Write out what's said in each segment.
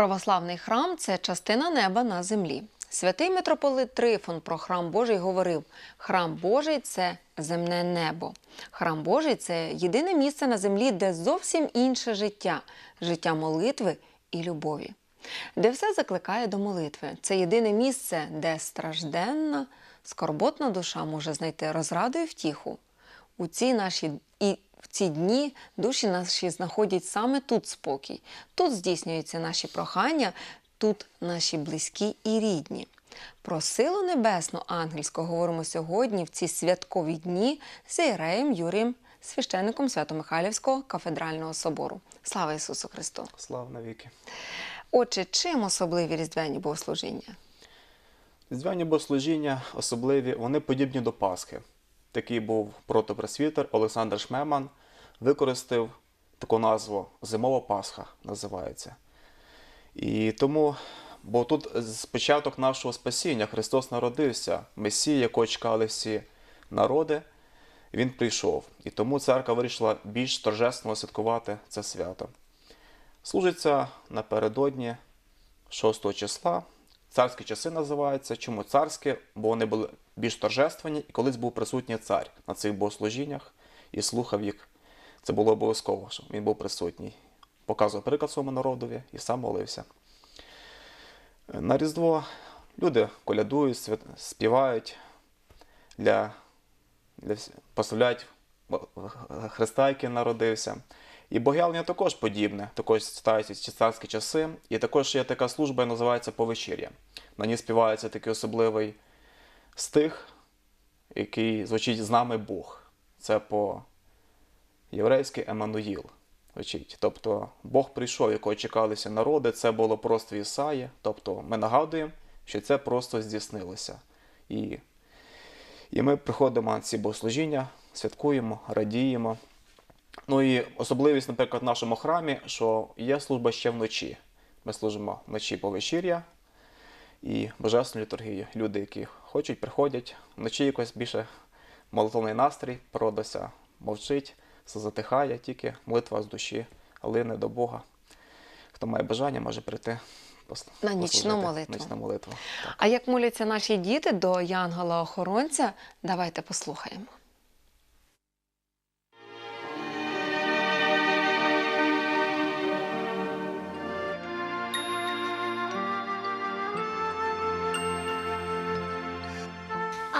Православний храм це частина неба на землі. Святий митрополит Трифон про храм Божий говорив: храм Божий це земне небо. Храм Божий це єдине місце на землі, де зовсім інше життя життя молитви і любові, де все закликає до молитви. Це єдине місце, де стражденна, скорботна душа може знайти розраду і втіху. У ці наші і в ці дні душі наші знаходять саме тут спокій. Тут здійснюються наші прохання, тут наші близькі і рідні. Про силу небесну ангельську говоримо сьогодні в ці святкові дні з Іреєм Юрієм, священником Свято-Михайлівського кафедрального собору. Слава Ісусу Христу! Слава навіки. Отже, чим особливі різдвяні богослужіння? Різдвяні богослужіння особливі, вони подібні до Пасхи. Такий був протопресвітер Олександр Шмеман, використав таку назву Зимова Пасха називається. І тому, бо тут з початок нашого спасіння Христос народився, Месія, якого чекали всі народи, Він прийшов. І тому церква вирішила більш торжественно святкувати це свято. Служиться напередодні 6 числа. Царські часи називаються. Чому царські? Бо вони були більш торжественні, і колись був присутній цар на цих богослужіннях і слухав їх. Це було обов'язково, що він був присутній. Показував приклад своєму народові і сам молився. На Різдво люди колядують, співають для, для прославляють Христа, який народився. І богоявлення також подібне, також читаються ці царські часи. І також є така служба, яка називається повечір'я. На ній співається такий особливий стих, який звучить з нами Бог. Це по єврейськи Еммануїл звучить. Тобто Бог прийшов, якого чекалися народи, це було просто Ісаї. Тобто ми нагадуємо, що це просто здійснилося. І, і ми приходимо на ці богослужіння, святкуємо, радіємо. Ну і особливість, наприклад, в нашому храмі, що є служба ще вночі. Ми служимо вночі по вечір'я і божественну літургію. Люди, які хочуть, приходять. Вночі якось більше молитовний настрій, природа мовчить, все затихає, тільки молитва з душі, лине до Бога. Хто має бажання, може прийти посл... На нічну молитву. Нічну молитву. А як моляться наші діти до Янгола-охоронця, давайте послухаємо.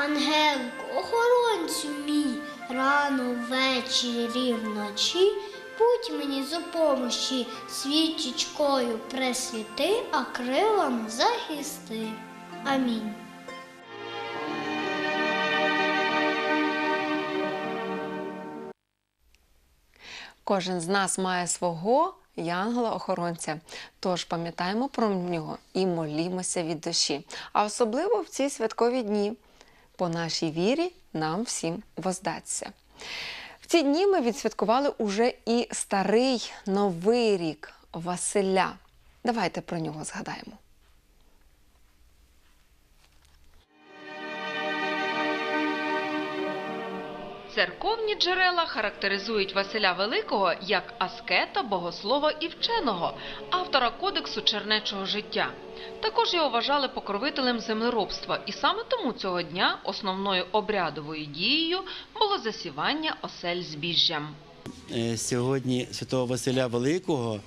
Ангелку, охоронцю мій, рано ввечері вночі, будь мені з помощі, свічечкою пресвіти, а крилами захисти. Амінь. Кожен з нас має свого янгола-охоронця. Тож пам'ятаємо про нього і молімося від душі. А особливо в ці святкові дні. По нашій вірі нам всім воздаться. В ці дні ми відсвяткували уже і старий новий рік Василя. Давайте про нього згадаємо. Церковні джерела характеризують Василя Великого як аскета, богослова і вченого, автора кодексу чернечого життя. Також його вважали покровителем землеробства, і саме тому цього дня основною обрядовою дією було засівання осель збіжжям. Е, сьогодні святого Василя Великого,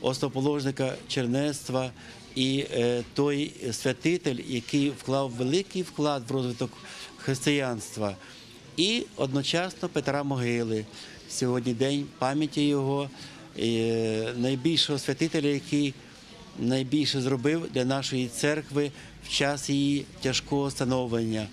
основоположника чернецтва і е, той святитель, який вклав великий вклад в розвиток християнства, і одночасно Петра Могили. Сьогодні день пам'яті його, е, найбільшого святителя, який найбільше зробив для нашої церкви в час її тяжкого становлення.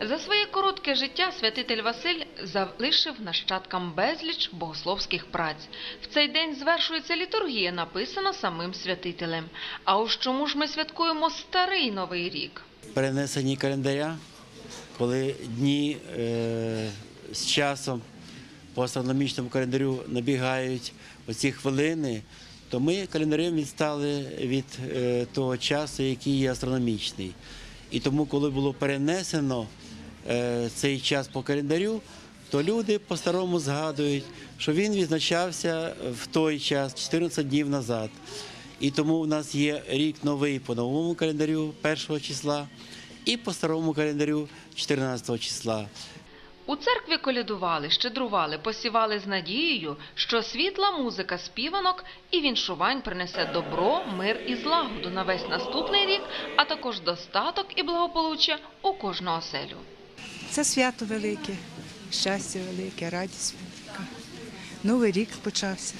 За своє коротке життя святитель Василь залишив нащадкам безліч богословських праць. В цей день звершується літургія, написана самим святителем. А ось чому ж ми святкуємо старий новий рік? перенесенні календаря, коли дні е, з часом по астрономічному календарю набігають оці хвилини, то ми календарем відстали від е, того часу, який є астрономічний. І тому, коли було перенесено е, цей час по календарю, то люди по-старому згадують, що він відзначався в той час, 14 днів назад. І тому в нас є рік новий по новому календарю 1 числа і по старому календарю 14 числа. У церкві колядували, щедрували, посівали з надією, що світла музика співанок і віншувань принесе добро, мир і злагоду на весь наступний рік, а також достаток і благополуччя у кожну оселю. Це свято велике, щастя велике, радість велика. Новий рік почався.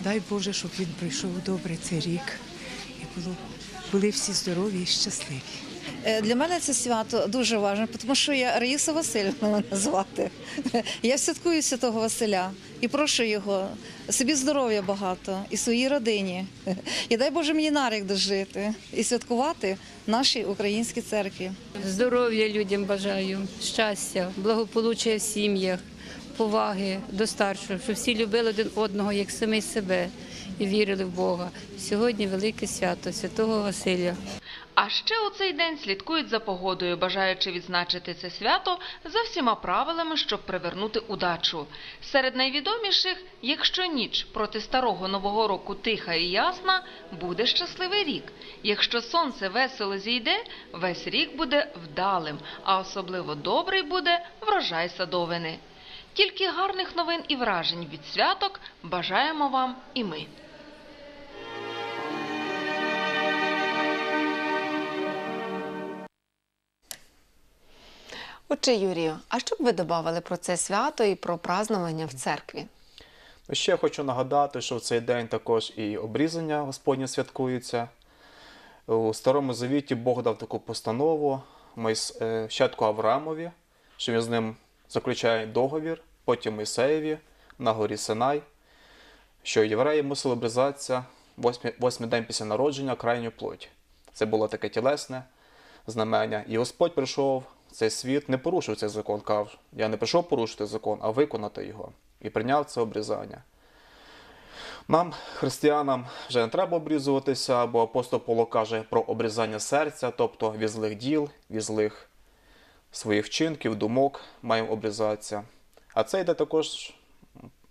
Дай Боже, щоб він пройшов добре цей рік і було, були всі здорові і щасливі. Е, Для мене це свято дуже важливо, тому що я Раїса Васильівна мене звати. Я святкую Святого Василя і прошу його собі здоров'я багато і своїй родині. І дай Боже мені на рік дожити і святкувати нашій українській церкві. Здоров'я людям бажаю, щастя, благополуччя в сім'ях, поваги до старших, щоб всі любили один одного як самі себе і вірили в Бога. Сьогодні велике свято Святого Василя. А ще у цей день слідкують за погодою, бажаючи відзначити це свято за всіма правилами, щоб привернути удачу. Серед найвідоміших, якщо ніч проти старого нового року тиха і ясна, буде щасливий рік. Якщо сонце весело зійде, весь рік буде вдалим, а особливо добрий буде врожай садовини. Тільки гарних новин і вражень від святок бажаємо вам і ми. Отче Юрію, а що б ви додавали про це свято і про празнування в церкві? Ну, Ще хочу нагадати, що в цей день також і обрізання Господнє святкується. У Старому Завіті Бог дав таку постанову Мойс- е, щадку Авраамові, що він з ним заключає договір, потім Мойсеєві на горі Синай, що євреї мусили обрізатися восьмий, день після народження крайню плоть. Це було таке тілесне знамення. І Господь прийшов цей світ, не порушив цей закон, кав, я не прийшов порушити закон, а виконати його. І прийняв це обрізання. Нам, християнам, вже не треба обрізуватися, бо апостол Павло каже про обрізання серця, тобто від злих діл, від злих своїх вчинків, думок маємо обрізатися. А це йде також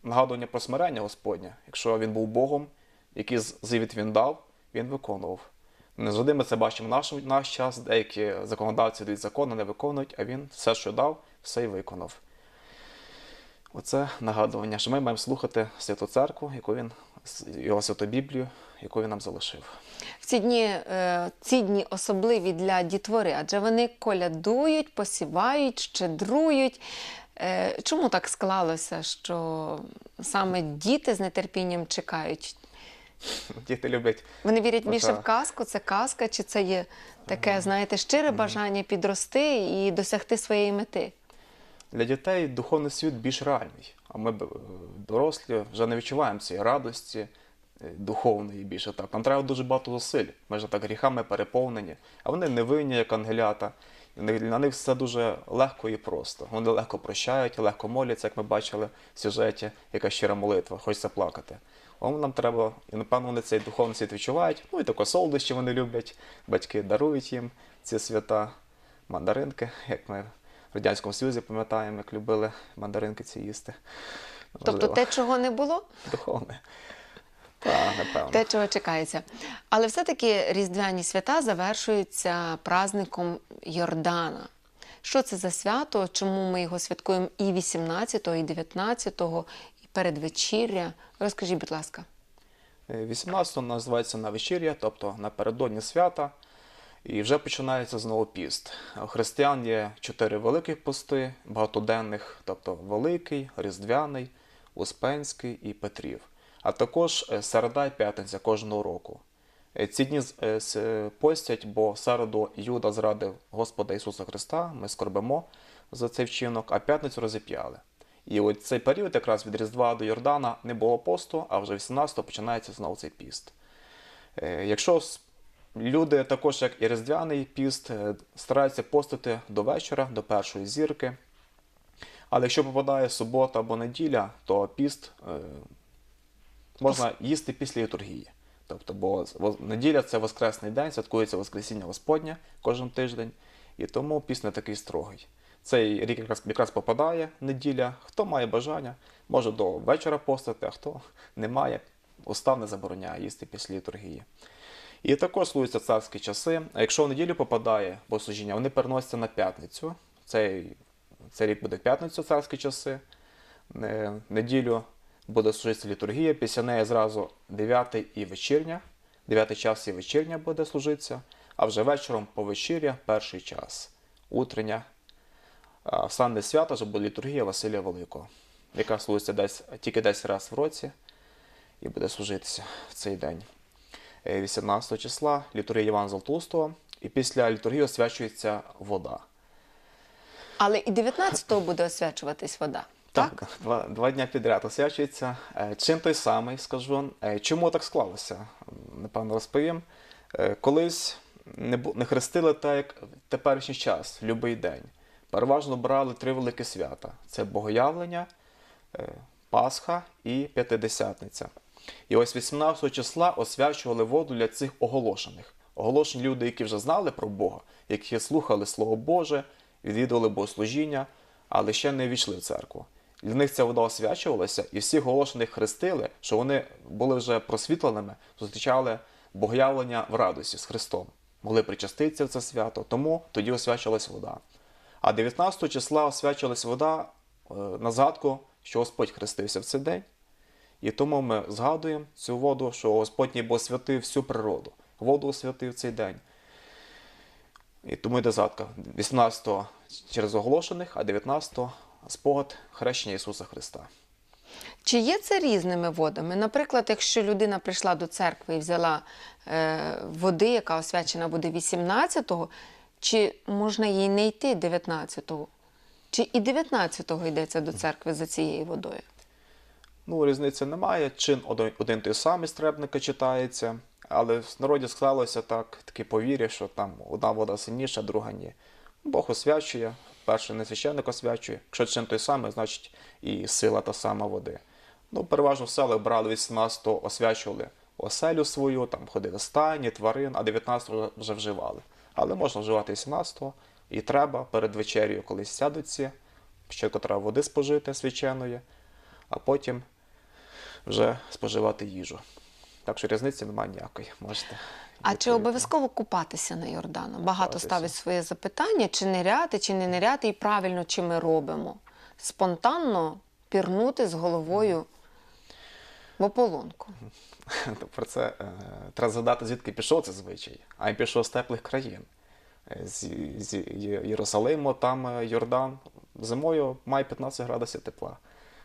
нагадування про смирення Господнє. Якщо він був Богом, який завіт він дав, він виконував. Не завжди ми це бачимо наш, наш час, деякі законодавці дають закони, не виконують, а він все, що дав, все й виконав. Оце нагадування, що ми маємо слухати Святу Церкву, яку він, його Святу Біблію, яку він нам залишив. В ці дні, е, ці дні особливі для дітвори, адже вони колядують, посівають, щедрують. Е, Чому так склалося, що саме діти з нетерпінням чекають? Діти люблять Вони вірять більше в казку, це казка, чи це є таке, знаєте, щире бажання підрости і досягти своєї мети? Для дітей духовний світ більш реальний, а ми, е, дорослі, вже не відчуваємо цієї радості е, духовної більше так. Нам треба дуже багато зусиль. Ми ж так гріхами переповнені, а вони невинні, як ангелята. На них все дуже легко і просто. Вони легко прощають, легко моляться, як ми бачили в сюжеті, яка щира молитва, хочеться плакати. Вам нам треба, і напевно вони цей духовний світ відчувають. Ну і таке солодощі вони люблять. Батьки дарують їм ці свята, мандаринки, як ми в Радянському Союзі пам'ятаємо, як любили мандаринки ці їсти. Тобто Можливо, те, чого не було, духовне. Напевно. те, чого чекається. Але все-таки різдвяні свята завершуються праздником Йордана. Що це за свято? Чому ми його святкуємо і 18-го, і 19-го, і передвечіря? Розкажіть, будь ласка. 18 називається на вечір'я, тобто напередодні свята, і вже починається знову піст. У християн є чотири великих пости, багатоденних, тобто Великий, Різдвяний, Успенський і Петрів, а також е, середа і п'ятниця кожного року. Е, Ці дні е, постять, бо середу Юда зрадив Господа Ісуса Христа, ми скорбимо за цей вчинок, а п'ятницю розіп'яли. І от цей період, якраз від Різдва до Йордана, не було посту, а вже 18-го починається знову цей піст. Е, Якщо люди, також як і Різдвяний піст, е, стараються постити до вечора, до першої зірки. Але якщо попадає субота або неділя, то піст е, можна їсти після літургії. Тобто, бо неділя це Воскресний день, святкується Воскресіння Господнє кожен тиждень, і тому піст не такий строгий. Цей рік якраз, якраз попадає неділя. Хто має бажання, може до вечора постити, а хто не має, устав не забороняє їсти після літургії. І також служаться царські часи. А якщо в неділю попадає богослужіння, вони переносяться на п'ятницю. Цей, цей рік буде п'ятницю царські часи. Е, Неділю буде служитися літургія, після неї зразу 9 і вечірня. 9 час і вечірня буде служитися, а вже вечором по вечіря перший час, утрення. А свято вже буде літургія Василія Великого, яка служиться десь, тільки десь раз в році і буде служитися в цей день. Е, 18 числа літургія Івана Золотоустого, і після літургії освячується вода. Але і 19-го буде освячуватись вода. Так, Два, два дня підряд освячується. Е, Чим той самий, скажу. Е, Чому так склалося? Напевно, розповім. Е, Колись не, не хрестили так, як в теперішній час, в будь-який день. Переважно брали три великі свята: це Богоявлення, е, Пасха і П'ятидесятниця. І ось 18 числа освячували воду для цих оголошених. Оголошені люди, які вже знали про Бога, які слухали Слово Боже, відвідували богослужіння, але ще не війшли в церкву. Для них ця вода освячувалася, і всіх оголошених хрестили, що вони були вже просвітленими, зустрічали богоявлення в радості з Христом, могли причаститися в це свято, тому тоді освячувалась вода. А 19 числа освячувалась вода е, на згадку, що Господь хрестився в цей день. І тому ми згадуємо цю воду, що Господь ніби освятив всю природу. Воду освятив цей день. І тому йде згадка. 18-го через оголошених, а 19-го спогад хрещення Ісуса Христа. Чи є це різними водами? Наприклад, якщо людина прийшла до церкви і взяла е, води, яка освячена буде 18-го, чи можна їй не йти 19-го? Чи і 19-го йдеться до церкви за цією водою? Ну, різниці немає. Чин один, один той самий стребника читається, але в народі склалося так, таке повір'я, що там одна вода сильніша, друга ні. Бог освячує, перший не священник освячує. Якщо чин той самий, значить і сила та сама води. Ну, переважно в селах брали 18-го, освячували оселю свою, там ходили стайні, тварин, а 19-го вже вживали. Але можна вживати 18-го, і треба перед вечерю, коли сядуть всі, спочатку треба води спожити свяченої, а потім вже споживати їжу. Так що різниці немає ніякої. Можете. А чи обов'язково купатися на Йордану? Багато Купатися. ставить своє запитання, чи ниряти, чи не ниряти, і правильно, чи ми робимо. Спонтанно пірнути з головою в ополонку. Про це е, треба згадати, звідки пішов цей звичай. А він пішов з теплих країн. Е, З, з Єрусалиму, там е, Йордан. Зимою має 15 градусів тепла.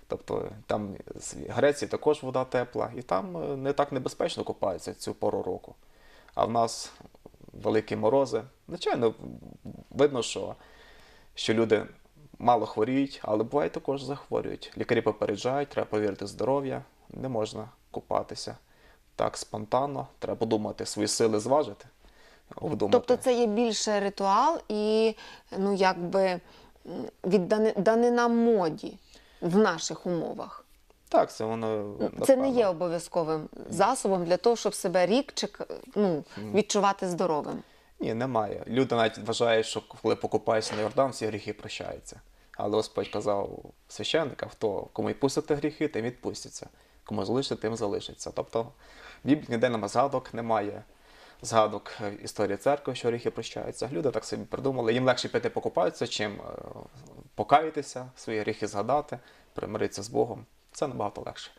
Тобто там з Греції також вода тепла, і там не так небезпечно купаються цю пору року. А в нас великі морози. Звичайно, видно, що, що люди мало хворіють, але буває також захворюють. Лікарі попереджають, треба повірити здоров'я, не можна купатися так спонтанно, треба подумати, свої сили зважити. Обдумати. Тобто це є більше ритуал і ну, якби віддани- данина моді в наших умовах. Так, це воно Це не є обов'язковим засобом для того, щоб себе рік чек- ну, відчувати здоровим. Ні, немає. Люди навіть вважають, що коли покупаєшся на Йордан, всі гріхи прощаються. Але Господь казав священникам, хто кому й пустите гріхи, тим відпустяться. Кому залишите, тим залишиться. Тобто в Біблії ніде немає згадок, немає згадок е, історії церкви, що гріхи прощаються. Люди так собі придумали. Їм легше піти покупатися, чим е, покаятися, свої гріхи згадати, примиритися з Богом. Це набагато легше.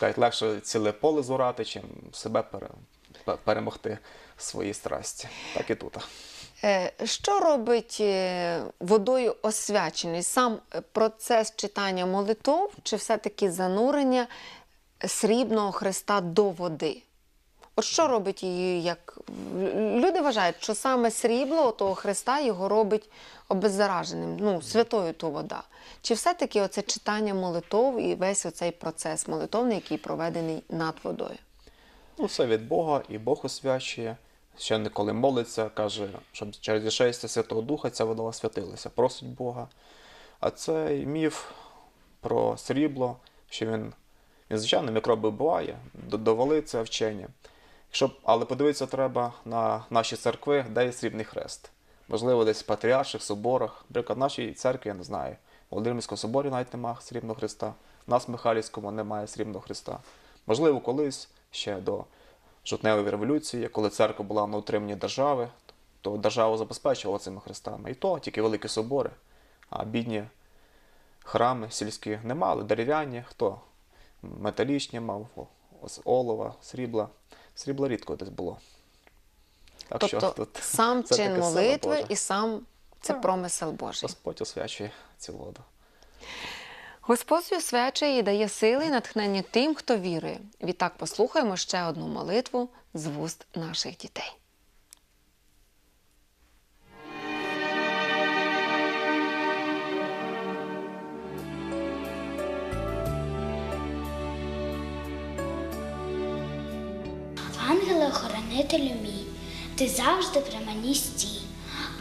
Кажуть, легше ціле поле зорати, чим себе пере- перемогти свої страсті. Так і тут. Е, Що робить водою освячений? Сам процес читання молитов чи все-таки занурення срібного Христа до води? От що робить її як. Люди вважають, що саме срібло того Христа його робить обеззараженим, ну, святою то вода. Чи все-таки оце читання молитов і весь оцей процес молитовний, який проведений над водою? Ну, все від Бога, і Бог освячує. Ще не коли молиться, каже, щоб через зішестя Святого Духа ця вода освятилася, просить Бога. А цей міф про срібло, що він, він звичайно, мікроби буває, довели це вчення. Якщо, але подивитися треба на наші церкви, де є срібний хрест. Можливо, десь в патріарших соборах. Наприклад, в нашій церкві, я не знаю, в Володимирському соборі навіть немає срібного хреста, в нас в Михайлівському немає срібного хреста. Можливо, колись ще до жовтневої революції, коли церква була на утриманні держави, то держава забезпечувала цими хрестами. І то тільки великі собори, а бідні храми сільські не мали, дерев'яні, хто металічні мав, олова, срібла. Срібла рідко десь було. Так тобто тут сам це чин молитви і сам це Так. промисел Божий. Господь освячує цю воду. Господь освячує і дає сили і натхнення тим, хто вірує. Відтак послухаємо ще одну молитву з вуст наших дітей. Ангеле-охоронителю мій, ти завжди при мені стій.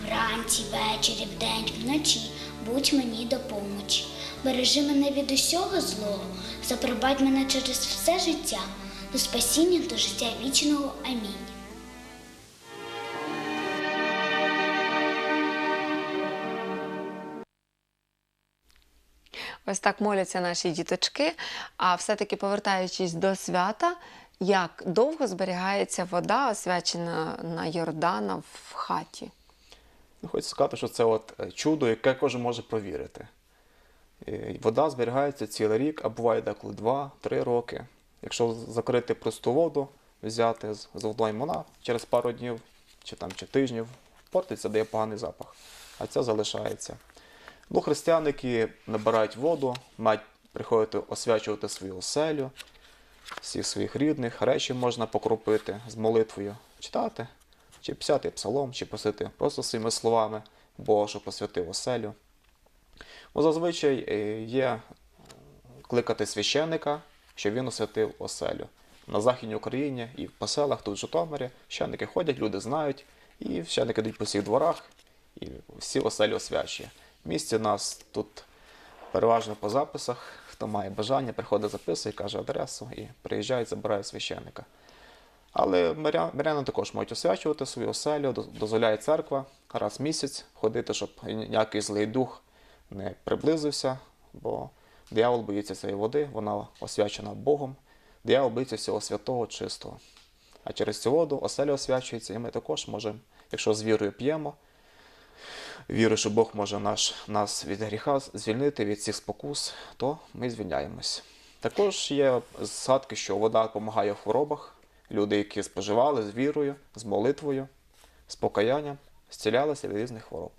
Вранці, ввечері, вдень, вночі будь мені до помочі. Бережи мене від усього злого, запробадь мене через все життя, до спасіння, до життя вічного. Амінь. Ось так моляться наші діточки. А все-таки повертаючись до свята, як довго зберігається вода, освячена на Йордана в хаті? Ну, хочу сказати, що це от е, чудо, яке кожен може провірити. Вода зберігається цілий рік, а буває деколи 2-3 роки. Якщо закрити просту воду, взяти з вона через пару днів чи там чи тижнів портиться, дає поганий запах, а ця залишається. Ну, християни, які набирають воду, мають приходити освячувати свою оселю, всіх своїх рідних, речі можна покропити з молитвою, читати, чи писати псалом, чи просити просто своїми словами щоб посвятив оселю. Ну, зазвичай е, є кликати священника, щоб він освятив оселю. На Західній Україні і в поселах, тут в Житомирі, священники ходять, люди знають, і священники йдуть по всіх дворах, і всі оселі освячує. В місті нас тут переважно по записах, хто має бажання, приходить, записує, каже адресу і приїжджає, забирає священника. Але миря- миряни також можуть освячувати свою оселю, дозволяє церква раз в місяць ходити, щоб ніякий злий дух не приблизився, бо диявол боїться цієї води, вона освячена Богом. Диявол боїться всього святого, чистого. А через цю воду оселя освячується, і ми також можемо, якщо з вірою п'ємо, вірю, що Бог може наш, нас від гріха звільнити від всіх спокус, то ми звільняємось. Також є згадки, що вода допомагає в хворобах. Люди, які споживали з вірою, з молитвою, з покаянням, зцілялися від різних хвороб.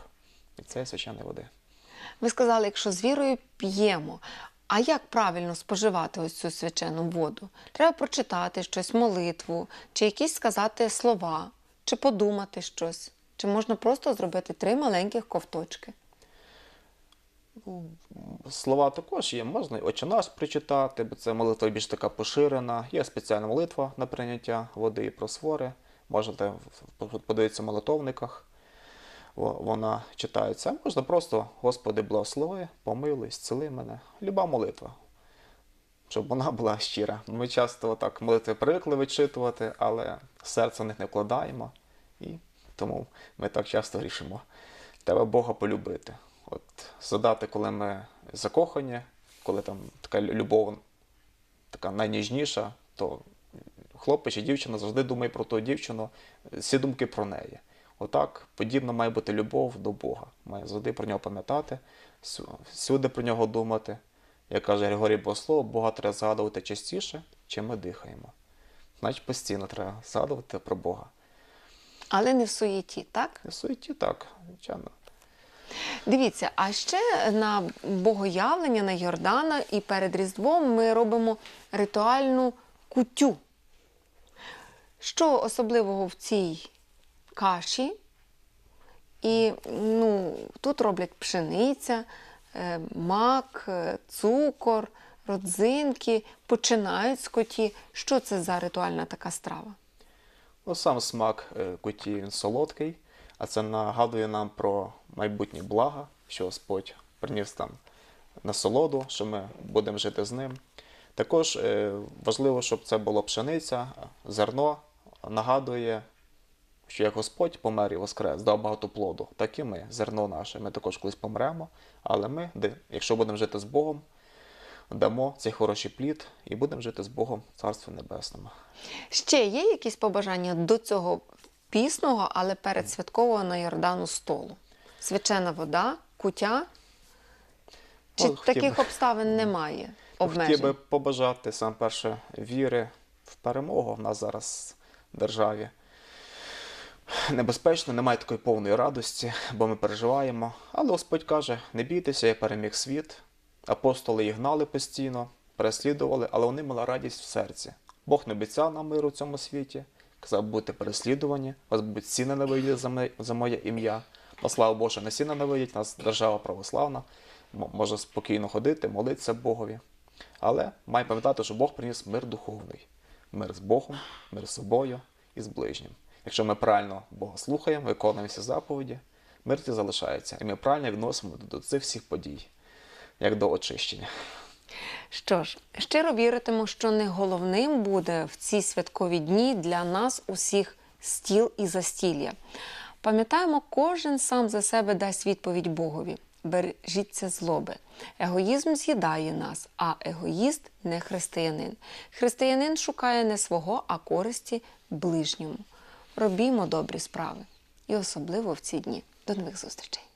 І це є священної води. Ви сказали, якщо з вірою п'ємо. А як правильно споживати ось цю свячену воду? Треба прочитати щось, молитву, чи якісь сказати слова, чи подумати щось. Чи можна просто зробити три маленьких ковточки? Слова також є, можна і «Отче наш прочитати, бо це молитва більш така поширена. Є спеціальна молитва на прийняття води і просвори. Можете подивитися в молитовниках. Вона читається. Можна просто Господи, благослови, помилуй, зціли мене. Люба молитва. Щоб вона була щира. Ми часто так молитви привикли вичитувати, але серце в них не вкладаємо. І тому ми так часто рішимо. Треба Бога полюбити. От задати, коли ми закохані, коли там така любов така найніжніша, то хлопець чи дівчина завжди думає про ту дівчину, всі думки про неї. Отак подібно має бути любов до Бога. Має завжди про нього пам'ятати, всюди про нього думати. Як каже Григорій Богослов, Бога треба згадувати частіше, чим ми дихаємо. Значить, постійно треба згадувати про Бога. Але не в суєті, так? І в суеті так, звичайно. Дивіться, а ще на богоявлення на Йордана і перед Різдвом ми робимо ритуальну кутю. Що особливого в цій каші? І ну, тут роблять пшениця, е, мак, е, цукор, родзинки, починають з коті. Що це за ритуальна така страва? Ну, сам смак е, куті він солодкий, а це нагадує нам про майбутні блага, що Господь приніс там насолоду, що ми будемо жити з ним. Також е, важливо, щоб це було пшениця, зерно нагадує, що як Господь помер і воскрес, дав багато плоду, так і ми, зерно наше. Ми також колись помремо, але ми, якщо будемо жити з Богом, дамо цей хороший плід і будемо жити з Богом в Царстві Небесному. Ще є якісь побажання до цього пісного, але передсвяткового на Йордану столу? Свячена вода, куття? Чи хотів таких би- обставин немає? Хотів би побажати сам перше віри в перемогу в нас зараз в державі. Небезпечно, немає такої повної радості, бо ми переживаємо. Але Господь каже: не бійтеся, я переміг світ. Апостоли їх гнали постійно, переслідували, але вони мали радість в серці. Бог не обіцяв нам миру в цьому світі. Казав, будьте переслідувані, вас будуть сіни навидять за, моє ім'я. На слава Божа, не сіна навидять, нас держава православна, може спокійно ходити, молитися Богові. Але має пам'ятати, що Бог приніс мир духовний, мир з Богом, мир з собою і з ближнім. Якщо ми правильно Бога слухаємо, виконуємо всі заповіді, мир ті залишається, і ми правильно відносимо до цих всіх подій, як до очищення. Що ж, щиро віритиму, що не головним буде в ці святкові дні для нас усіх стіл і застілля. Пам'ятаємо, кожен сам за себе дасть відповідь Богові. Бережіться злоби. Егоїзм з'їдає нас, а егоїст не християнин. Християнин шукає не свого, а користі ближньому. Робімо добрі справи. І особливо в ці дні. До нових зустрічей!